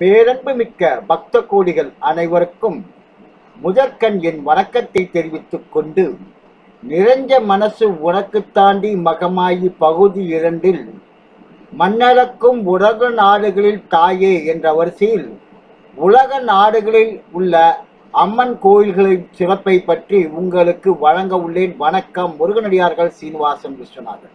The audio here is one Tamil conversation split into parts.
பேரன்பு மிக்க பக்த கோடிகள் அனைவருக்கும் முதற்கண் என் வணக்கத்தை தெரிவித்துக் கொண்டு நிறைஞ்ச மனசு உனக்கு தாண்டி மகமாயி பகுதி இரண்டில் மன்னலக்கும் உலக நாடுகளில் தாயே என்ற வரிசையில் உலக நாடுகளில் உள்ள அம்மன் கோயில்களின் சிறப்பை பற்றி உங்களுக்கு வழங்க உள்ளேன். வணக்கம் முருகனடியார்கள் Srinivasan Viswanathan.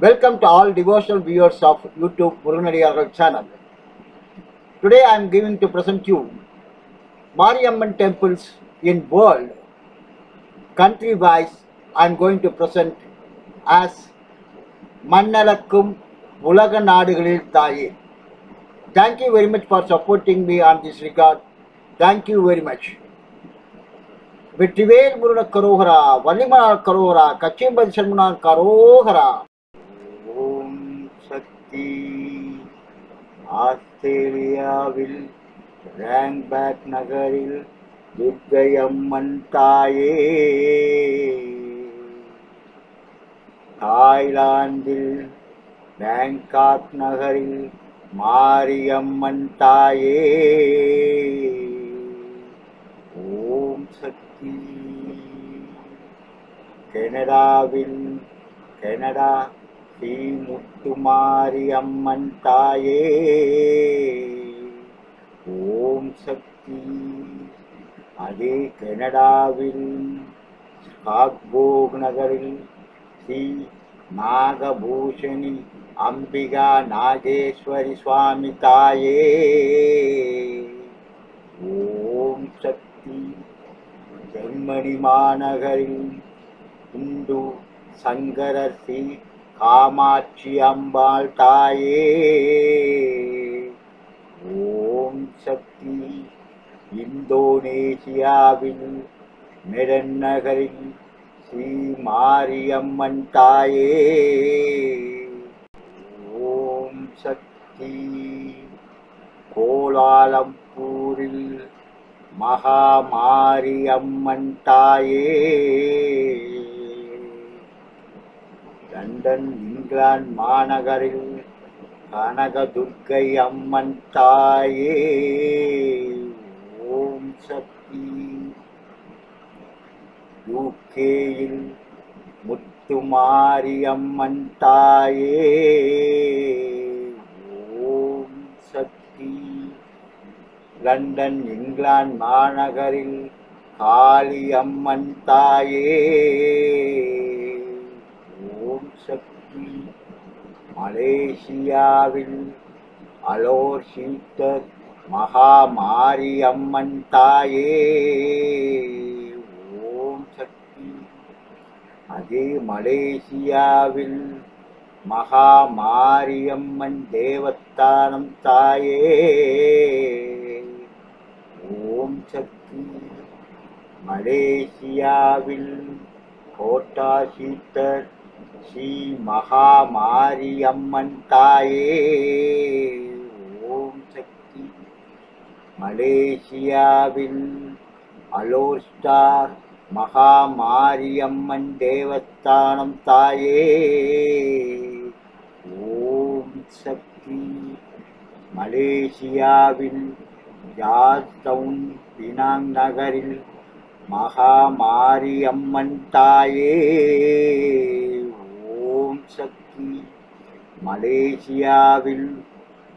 Welcome to all devotional viewers of YouTube Muruganadiyargal channel today I am giving to present you Mariamman temples in world country wise i am going to present as மண்ணளக்கும் உலக நாடுகளில் தாயே thank you very much for supporting me on this record thank you very much Vetrivel முருன கரோகரா வள்ளிமனார் கரோகரா கச்சியம்பதி சண்முனார் கரோகரா ஓம் சக்தி ஆஸ்திரேலியாவில் ரேங்பேக் நகரில் துர்க்கையம்மன் தாயே. தாய்லாந்தில் பேங்காக் நகரில் மாரியம்மன் தாயே. ஓம் சக்தி. கனடாவில் கனடா ஸ்ரீ முத்துமாரி அம்மன் தாயே. ஓம் சக்தி. அதே கனடாவில் காக்போக் நகரில் ஸ்ரீ நாகபூஷணி அம்பிகா நாகேஸ்வரி சுவாமி தாயே. ஓம் சக்தி. ஜெர்மனி மாநகரில் இந்து சங்கரர் ஸ்ரீ காமாட்சி அம்பாள் தாயே. ஓம் சக்தி. இந்தோனேசியாவில் மெரன் ஸ்ரீ மாரியம்மன் தாயே. ஓம் சக்தி. கோலாலம்பூரில் மகா மாரியம்மன் தாயே. லண்டன் இங்கிலாந்து மாநகரில் கனகதுர்க்கை அம்மன் தாயே. ஓம் சக்தி. யூகேயில் முத்துமாரி அம்மன் தாயே. ஓம் சக்தி. லண்டன் இங்கிலாந்து மாநகரில் காளி அம்மன் தாயே. சக்தி மலேசியாவில் அலோர் சீத்தர் மகா மாரியம்மன் தாயே. ஓம் சக்தி. அதே மலேசியாவில் மகா மாரியம்மன் தேவஸ்தானம் தாயே. ஓம் சக்தி. மலேசியாவில் கோட்டா சீத்தர் ஸ்ரீ மகாமாரியம்மன் தாயே ஓம் சக்தி. மலேசியாவில் அலோஸ்டார் மகாமாரியம்மன் தேவஸ்தானம் தாயே. ஓம் சக்தி. மலேசியாவில் ஜார்ஜ் பினாங் நகரில் மகாமாரியம்மன் தாயே. சக்தி மலேசியாவில்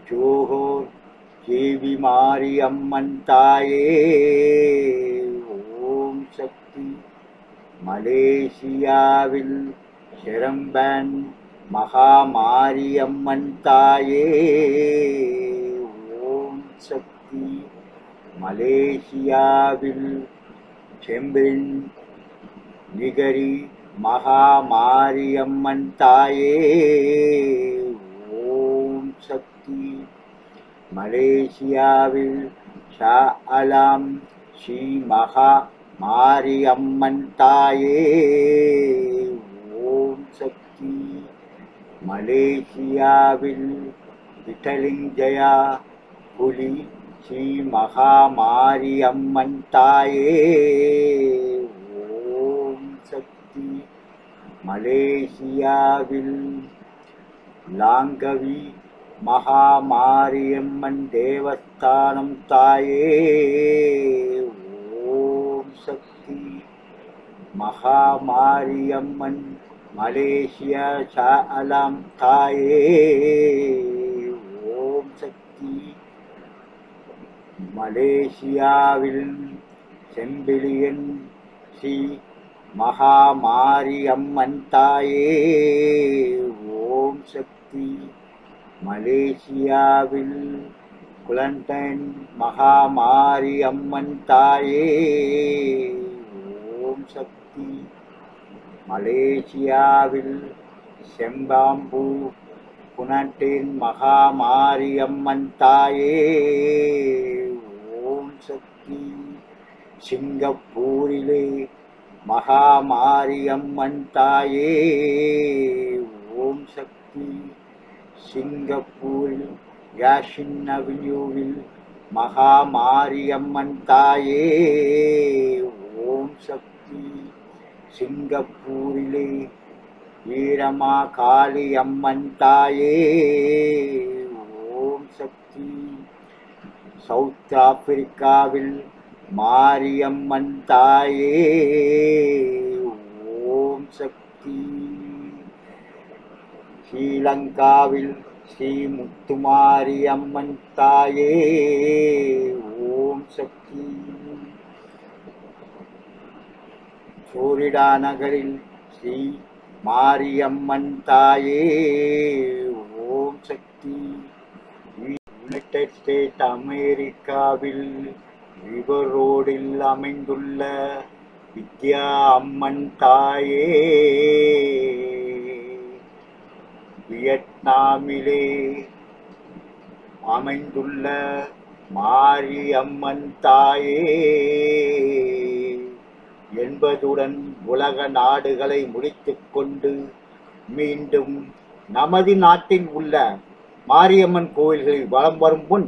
ஜோஹோர் தேவி மாரியம்மன் தாயே. ஓம் சக்தி மலேசியாவில் ஷெரம்பேன் மகா மாரியம்மன் தாயே. ஓம் சக்தி மலேசியாவில் செம்பின் நிகரி மகா மாரியம்மன் தாயே ஓம் சக்தி மலேசியாவில் ஷா அலாம் ஸ்ரீ மகா மாரியம்மன் தாயே ஓம் சக்தி மலேசியாவில் விட்டலிங்கயா புலி ஸ்ரீ மகா மாரியம்மன் தாயே மலேசியாவில் லாங்கவி மகாமாரியம்மன் தேவஸ்தானம் தாயே. ஓம் சக்தி. மகாமாரியம்மன் மலேசியா சாலாம் தாயே. ஓம் சக்தி. மலேசியாவில் செம்பிலியன் ஸ்ரீ மகாமாரி அம்மன் தாயே ஓம் சக்தி மலேசியாவில் குலண்டன் மகாமாரி அம்மன் தாயே ஓம் சக்தி மலேசியாவில் செம்பாம்பூ குணட்டின் மகாமாரி அம்மன் தாயே ஓம் சக்தி சிங்கப்பூரிலே மகாமாரியம்மன் தாயே. ஓம் சக்தி. சிங்கப்பூரில் யாஷின் அவென்யூவில் மகாமாரியம்மன் தாயே. ஓம் சக்தி. சிங்கப்பூரிலே வீரமா காளி அம்மன் தாயே. ஓம் சக்தி. சவுத் ஆப்பிரிக்காவில் மாரியம்மன் தாயே ஓம் சக்தி. ஸ்ரீலங்காவில் ஸ்ரீ முத்துமாரி அம்மன் தாயே ஓம் சக்தி. சூரிடா நகரில் ஸ்ரீ மாரியம்மன் தாயே ஓம் சக்தி. யுனைடெட் ஸ்டேட் அமெரிக்காவில் ரிவர் அமைந்துள்ள வித்யா அம்மன் தாயே வியட்நாமிலே அமைந்துள்ள மாரியம்மன் தாயே என்பதுடன் உலக நாடுகளை முடித்துக்கொண்டு மீண்டும் நமது நாட்டில் உள்ள மாரியம்மன் கோயில்களில் வலம் வரும் முன்